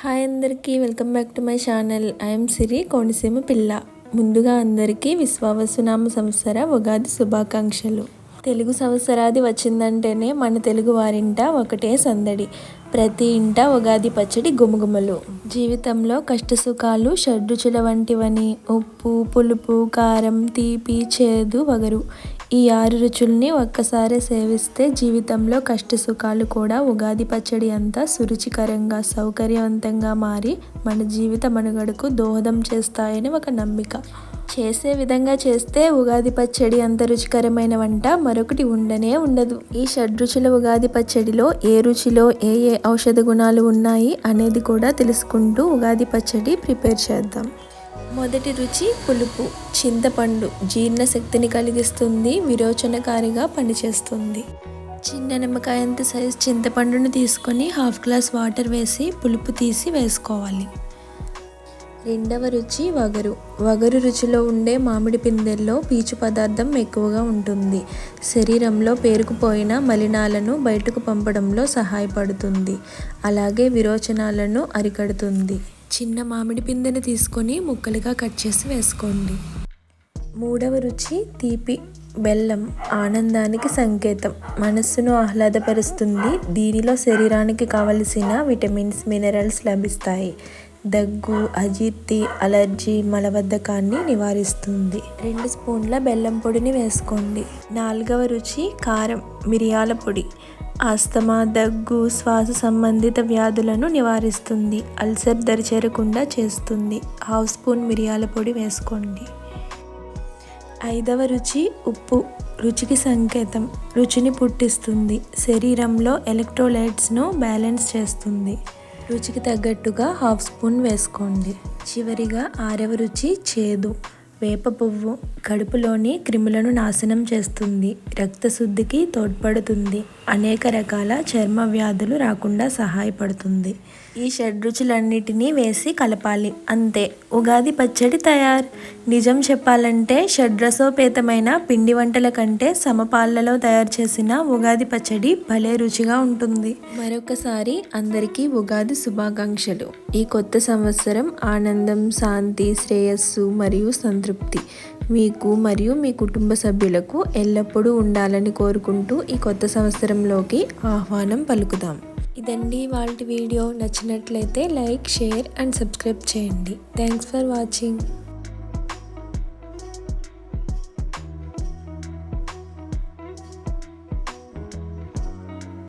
Hi అందరికీ welcome back to my channel. I'm Siri Konaseema పిల్ల. ముందుగా అందరికీ విశ్వావసునామ సంవత్సర ఉగాది శుభాకాంక్షలు. తెలుగు సంవత్సరాది వచ్చిందంటేనే మన తెలుగు వారింట ఒకటే సందడి. ప్రతి ఇంట ఉగాది పచ్చడి గుమగుమలు. జీవితంలో కష్టసుఖాలు షడ్రుచుల వంటివని ఉప్పు పులుపు కారం తీపి చేదు వగరు. ఈ ఆరు రుచుల్ని ఒక్కసారి సేవిస్తే జీవితంలో కష్టసుఖాలు కూడా ఉగాది పచ్చడి అంతా సురుచికరంగా సౌకర్యవంతంగా మారి మన జీవిత మనుగడకు దోహదం చేస్తాయని ఒక నమ్మిక. చేసే విధంగా చేస్తే ఉగాది పచ్చడి అంత రుచికరమైన వంట మరొకటి ఉండనే ఉండదు. ఈ షడ్రుచుల ఉగాది పచ్చడిలో ఏ రుచిలో ఏ ఏ ఔషధ గుణాలు ఉన్నాయి అనేది కూడా తెలుసుకుంటూ ఉగాది పచ్చడి ప్రిపేర్ చేద్దాం. మొదటి రుచి పులుపు. చింతపండు జీర్ణశక్తిని కలిగిస్తుంది విరోచనకారిగా పనిచేస్తుంది. చిన్న నిమ్మకాయంత సైజ్ చింతపండును తీసుకొని హాఫ్ గ్లాస్ వాటర్ వేసి పులుపు తీసి వేసుకోవాలి. రెండవ రుచి వగరు. వగరు రుచిలో ఉండే మామిడి పిందెల్లో పీచు పదార్థం ఎక్కువగా ఉంటుంది. శరీరంలో పేరుకుపోయిన మలినాలను బయటకు పంపడంలో సహాయపడుతుంది. అలాగే విరోచనాలను అరికడుతుంది. చిన్న మామిడి పిందెని తీసుకొని ముక్కలుగా కట్ చేసి వేసుకోండి. మూడవ రుచి తీపి బెల్లం ఆనందానికి సంకేతం. మనస్సును ఆహ్లాదపరుస్తుంది. దీనిలో శరీరానికి కావలసిన విటమిన్స్ మినరల్స్ లభిస్తాయి. దగ్గు అజీర్తి అలర్జీ మలబద్ధకాన్ని నివారిస్తుంది. రెండు స్పూన్ల బెల్లం పొడిని వేసుకోండి. నాలుగవ రుచి కారం మిరియాల పొడి. ఆస్తమా దగ్గు శ్వాస సంబంధిత వ్యాధులను నివారిస్తుంది. అల్సర్ దరిచేరకుండా చేస్తుంది. హాఫ్ స్పూన్ మిరియాల పొడి వేసుకోండి. ఐదవ రుచి ఉప్పు. రుచికి సంకేతం. రుచిని పుట్టిస్తుంది. శరీరంలో ఎలక్ట్రోలైట్స్ను బ్యాలెన్స్ చేస్తుంది. రుచికి తగ్గట్టుగా హాఫ్ స్పూన్ వేసుకోండి. చివరిగా ఆరవ రుచి చేదు. వేప పువ్వు కడుపులోని క్రిములను నాశనం చేస్తుంది. రక్తశుద్ధికి తోడ్పడుతుంది. అనేక రకాల చర్మ వ్యాధులు రాకుండా సహాయపడుతుంది. ఈ షడ్రుచులన్నిటినీ వేసి కలపాలి. అంతే. ఉగాది పచ్చడి తయారు. నిజం చెప్పాలంటే షడ్రసోపేతమైన పిండి వంటల కంటే సమపాళ్ళలో తయారు చేసిన ఉగాది పచ్చడి భలే రుచిగా ఉంటుంది. మరొకసారి అందరికీ ఉగాది శుభాకాంక్షలు. ఈ కొత్త సంవత్సరం ఆనందం శాంతి శ్రేయస్సు మరియు సంతృప్తి. మీకు మరియు మీ కుటుంబ సభ్యులకు ఎల్లప్పుడూ ఉండాలని కోరుకుంటూ ఈ కొత్త సంవత్సరంలోకి ఆహ్వానం పలుకుదాం. ఇదండి వాళ్ళ వీడియో. నచ్చినట్లయితే లైక్ షేర్ అండ్ సబ్స్క్రైబ్ చేయండి. Thanks for watching.